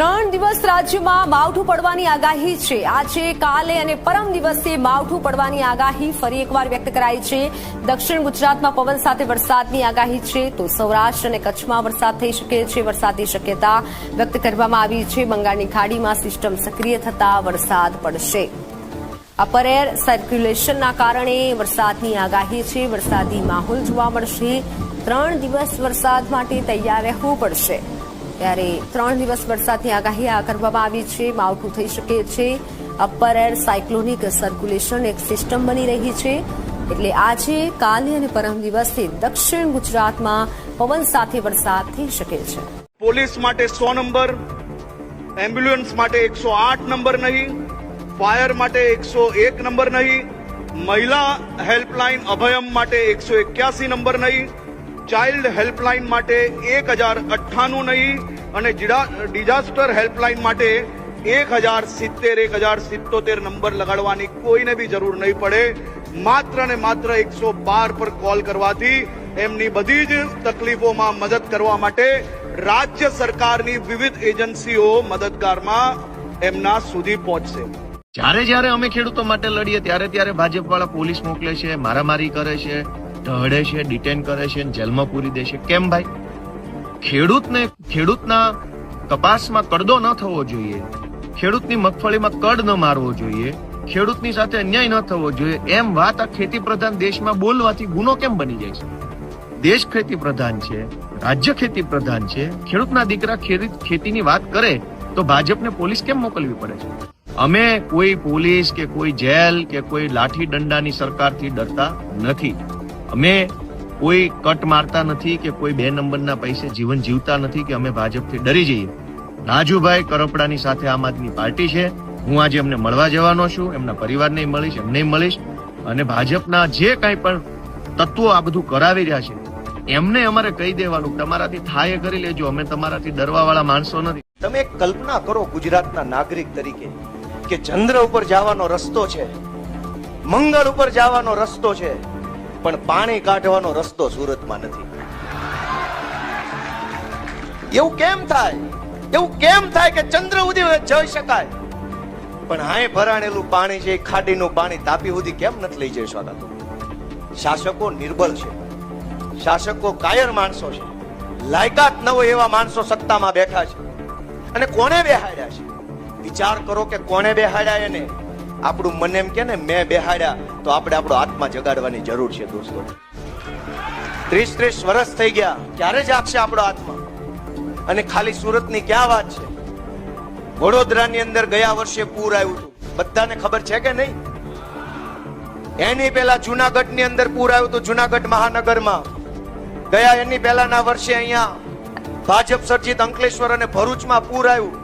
ત્રણ દિવસ રાજ્યમાં માવઠું પડવાની આગાહી છે. આજે કાલે અને પરમ દિવસે માવઠું પડવાની આગાહી ફરી એકવાર વ્યક્ત કરાઈ છે. દક્ષિણ ગુજરાતમાં પવન સાથે વરસાદની આગાહી છે તો સૌરાષ્ટ્ર અને કચ્છમાં વરસાદ થઈ શકે છે. વરસાદની શક્યતા વ્યક્ત કરવામાં આવી છે. બંગાળની ખાડીમાં સિસ્ટમ સક્રિય થતા વરસાદ પડશે. અપર એર સર્ક્યુલેશનના કારણે વરસાદની આગાહી છે. વરસાદી માહોલ જોવા મળશે. ત્રણ દિવસ વરસાદ માટે તૈયાર રહેવું પડશે. ત્યારે ત્રણ દિવસ વરસાદની આગાહી કરવામાં આવી છે. માવઠું થઈ શકે છે. અપર એર સાયક્લોનિક સર્ક્યુલેશન એક સિસ્ટમ બની રહી છે. એટલે આજે કાલે અને પરમ દિવસથી દક્ષિણ ગુજરાતમાં પવન સાથે વરસાદ થઈ શકે છે. પોલીસ માટે સો નંબર, એમ્બ્યુલન્સ માટે એકસો આઠ નંબર નહીં, ફાયર માટે એકસો એક નંબર નહીં, મહિલા હેલ્પલાઇન અભયમ માટે એકસો એક્યાસી નંબર નહીં ચાઇલ્ડ હેલ્પલાઇન માટે એક હજાર અઠ્ઠાણું નહીં અને ડિઝાસ્ટર હેલ્પલાઇન માટે એક હજાર સિત્તેર, એક હજાર સિત્તોતેર નંબર લગાડવાની કોઈને બી જરૂર નહીં પડે. માત્ર ને માત્ર એકસો બાર પર કોલ કરવાથી એમની બધી જ તકલીફોમાં મદદ કરવા માટે રાજ્ય સરકારની વિવિધ એજન્સીઓ મદદગારમાં એમના સુધી પહોંચશે. જ્યારે જ્યારે અમે ખેડૂતો માટે લડીએ, ત્યારે ત્યારે ભાજપ વાળા પોલીસ મોકલે છે, મારામારી કરે છે ઢહડે છે ડિટેન કરે છે, જેલમાં પૂરી દે છે. કેમ ભાઈ? ખેડૂતને, ખેડૂતના કપાસમાં કડદો ન થવો જોઈએ. ખેડૂતની મગફળીમાં કડ ન મારવો જોઈએ. ખેડૂતની સાથે અન્યાય ન થવો જોઈએ. એમ વાત આ ખેતી પ્રધાન દેશમાં બોલવાથી ગુનો કેમ બની જાય છે? દેશ ખેતી પ્રધાન છે, રાજ્ય ખેતી પ્રધાન છે. ખેડૂતના દીકરા ખેતી, ખેતીની વાત કરે તો ભાજપને પોલીસ કેમ મોકલવી પડે છે? અમે કોઈ પોલીસ કે કોઈ જેલ કે કોઈ લાઠી દંડાની સરકારથી ડરતા નથી. અમે કોઈ કટ મારતા નથી કે કોઈ બે નંબરના પૈસે જીવન જીવતા નથી કે અમે ભાજપથી ડરી જઈએ. રાજુભાઈ કરપડાની સાથે આમ આદમી પાર્ટી છે. હું આજે એમને મળવા જવાનો છું, એમના પરિવારને મળીશ, એમને મળીશ અને ભાજપના જે કાંઈ પણ તત્વો આ બધું કરાવી રહ્યા છે, એમને અમારે કહી દેવાનું, તમારાથી થાય કરી લેજો, અમે તમારાથી ડરવા વાળા માણસો નથી. તમે કલ્પના કરો ગુજરાતના નાગરિક તરીકે, કે ચંદ્ર ઉપર જવાનો રસ્તો છે, મંગળ ઉપર જવાનો રસ્તો છે પણ પાણી કાઢવાનો રસ્તો સુરતમાં નથી. એવું કેમ થાય? એવું કેમ થાય કે ચંદ્ર સુધી જઈ શકાય? પણ હાય ભરાણેલું પાણી છે ખાડીનું પાણી તાપી સુધી કેમ નથી લઈ જઈ શકાતું? શાસકો નિર્બળ છે. શાસકો કાયર માણસો છે. લાયકાત ન હોય એવા માણસો સત્તામાં બેઠા છે. અને કોણે બેહાડ્યા છે? વિચાર કરો કે કોણે બેહાડ્યા એને? આપણું મન એમ કે ને, મેં બેહાડ્યા, તો આપણે આપણો આત્મા જગાડવાની જરૂર છે દોસ્તો. ત્રીસ ત્રીસ વર્ષ થઈ ગયા, ક્યારે જાગશે આપણો આત્મા? અને ખાલી સુરતની ક્યાં વાત છે? વડોદરાની અંદર ગયા વર્ષે પૂર આવ્યું હતું. બધાને ખબર છે કે નહીં? એની પહેલા જુનાગઢની અંદર પૂર આવ્યું હતું, જુનાગઢ મહાનગરમાં. ગયા એની પહેલાના વર્ષે અહીંયા ભાજપ સર્જિત અંકલેશ્વર અને ભરૂચમાં પૂર આવ્યું.